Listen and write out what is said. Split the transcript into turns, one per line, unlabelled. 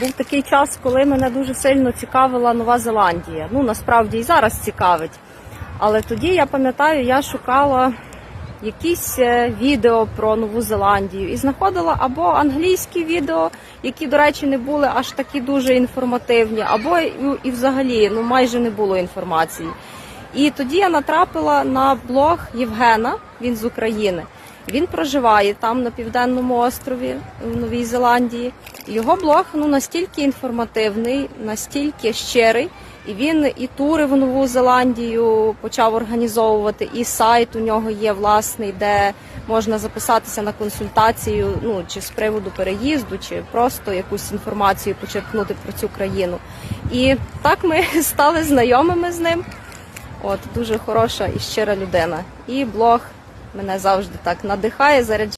був такий час, коли мене дуже сильно цікавила Нова Зеландія. Ну насправді і зараз цікавить. Але тоді я пам'ятаю, я шукала якісь е, відео про Нову Зеландію і знаходила або англійські відео, які, до речі, не були аж такі дуже інформативні, або і, взагалі ну майже не було інформації. І тоді я натрапила на блог Євгена, він з України. Він проживає там на південному острові в Новій Зеландії. Його блог ну настільки інформативний, настільки щирий. І він і тури в Нову Зеландію почав організовувати, і сайт у нього є власний, де можна записатися на консультацію, ну чи з приводу переїзду, чи просто якусь інформацію почерпнути про цю країну. І так ми стали знайомими з ним. От дуже хороша і щира людина. І блог мене завжди так надихає, заряджає.